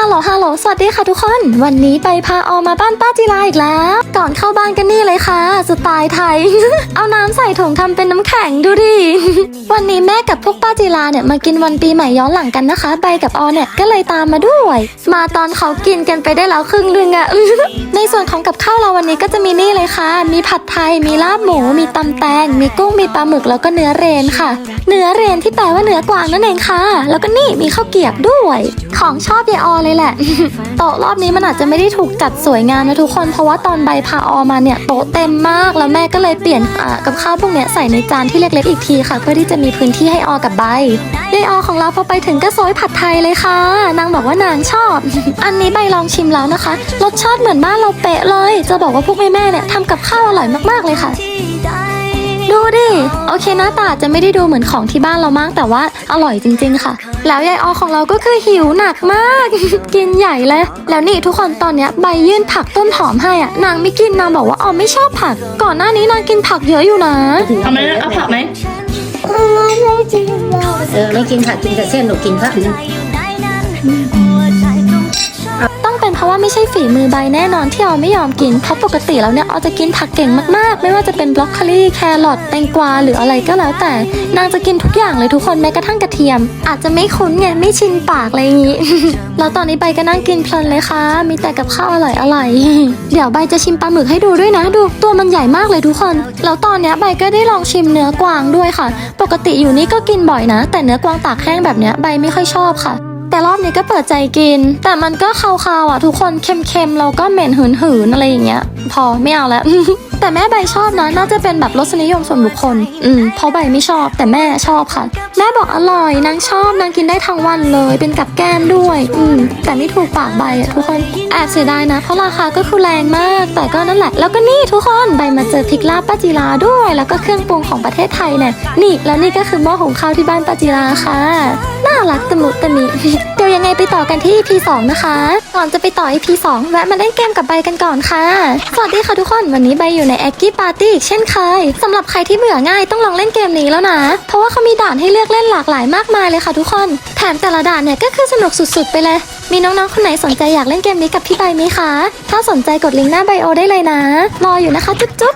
ฮัลโหลฮัลโหลสวัสดีค่ะทุกคน วันนี้ไปพาออมาบ้านป้าจิราอีกแล้ว ก่อนเข้าบ้านกันนี่เลยค่ะ สไตล์ไทย เอาน้ำใส่ถุงทำเป็นน้ำแข็งดูดิ วันนี้แม่กับพวกป้าจิราเนี่ยมากินวันปีใหม่ย้อนหลังกันนะคะใบกับออเนี่ยก็เลยตามมาด้วย มาตอนเขากินกันไปได้แล้วครึ่งนึงอะในส่วนของกับข้าวเราวันนี้ก็จะมีนี่เลยค่ะ มีผัดไทย มีลาบหมู มีตำแตง มีกุ้ง มีปลาหมึกแล้วก็เนื้อเรนค่ะ เนื้อเรนที่แปลว่าเนื้อกวางนั่นเองค่ะ แล้วก็นี่มีข้าวเกียบด้วย ของชอบยายออเลยแหละ โต๊ะรอบนี้มันอาจจะไม่ได้ถูกจัดสวยงามนะทุกคน เพราะว่าตอนใบพาออมาเนี่ยโต๊ะเต็มมาก แล้วแม่ก็เลยเปลี่ยนอ่ากับข้าวพวกเนี้ยใส่ในจานที่เล็กๆอีกทีค่ะเพื่อที่จะมีพื้นที่ให้ออกับใบยายออของเราพอไปถึงก็โซยผัดไทยเลยค่ะ นางบอกว่านางชอบ อันนี้ใบลองชิมแล้วนะคะ รสชาติเหมือนบ้านเราเป๊ะเลย จะบอกว่าพวกแม่ๆเนี่ยทำกับข้าวอร่อยมากๆเลยค่ะ ดูดิ โอเคหน้าตาจะไม่ได้ดูเหมือนของที่บ้านเรามากแต่ว่าอร่อยจริง ๆ ค่ะ แล้วยายออของเราก็คือหิวหนักมาก กินใหญ่เลย แล้วนี่ทุกคนตอนเนี้ยใบยื่นผักต้นหอมให้อะ นางไม่กินนางบอกว่าอ๋อไม่ชอบผัก ก่อนหน้านี้นางกินผักเยอะอยู่นะเอาไมเอ ไม่กินผักกินแต่เส้นหนูกินผักนะ ต้องเป็นเพราะ ว่าไม่ใช่ฝีมือใบแน่นอนที่ออไม่ยอมกินเพราะปกติแล้วเนี่ยออจะกินผักเก่งมากๆ ไม่ว่าจะเป็นบรอกโคลีแครอทแตงกวาหรืออะไรก็แล้วแต่ นางจะกินทุกอย่างเลยทุกคนแม้กระทั่งกระเทียม อาจจะไม่คุ้นไงไม่ชินปากอะไรอย่างงี้ แล้วตอนนี้ใบก็นั่งกินเพลินเลยค่ะ มีแต่กับข้าวอร่อยอร่อยๆเดี๋ยวใบจะชิมปลาหมึกให้ดูด้วยนะ ดูตัวมันใหญ่มากเลยทุกคน แล้วตอนเนี้ยใบก็ได้ลองชิมเนื้อกวางด้วยค่ะ ปกติอยู่นี่ก็กินบ่อยนะ แต่เนื้อกวางตากแห้งแบบเนี้ยใบไม่ค่อยชอบค่ะ แต่รอบนี้ก็เปิดใจกิน แต่มันก็คาวๆอะทุกคนเค็มๆแล้วก็เหม็นหืนๆอะไรอย่างเงี้ย พอไม่เอาแล้ว แต่แม่ใบชอบนะน่าจะเป็นแบบรสนิยมส่วนบุคคล อืมเพราะใบไม่ชอบ แต่แม่ชอบค่ะ แม่บอกอร่อยนางชอบนางกินได้ทั้งวันเลย เป็นกับแก้มด้วย อืมแต่ไม่ถูกปากใบอะทุกคนแอบเสียดายนะ เพราะราคาก็คือแรงมาก แต่ก็นั่นแหละ แล้วก็นี่ทุกคนใบมาเจอพริกลาบป้าจิราด้วย แล้วก็เครื่องปรุงของประเทศไทยเนี่ยนี่ แล้วนี่ก็คือหม้อหุงข้าวที่บ้านป้าจิราค่ะน่ารักตะมุตะมิเดี๋ยวยังไงไปต่อกันที่ EP 2นะคะ ก่อนจะไปต่อ EP 2แวะมาเล่นเกมกับใบกันก่อนค่ะ สวัสดีค่ะทุกคน วันนี้ใบอยู่ใน a อ k กี้ปาร์ตี้อีกเช่นเคยสำหรับใครที่เบื่อง่ายต้องลองเล่นเกมนี้แล้วนะ เพราะว่าเขามีด่านให้เลือกเล่นหลากหลายมากมายเลยค่ะทุกคน แถมแต่ละด่านเนี่ยก็คือสนุกสุดๆ ไปเลย มีน้องๆ คนไหนสนใจอยากเล่นเกมนี้กับพี่ใบไหมคะ ถ้าสนใจกดลิงก์หน้าไบโอได้เลยนะ รออยู่นะคะจุ๊บ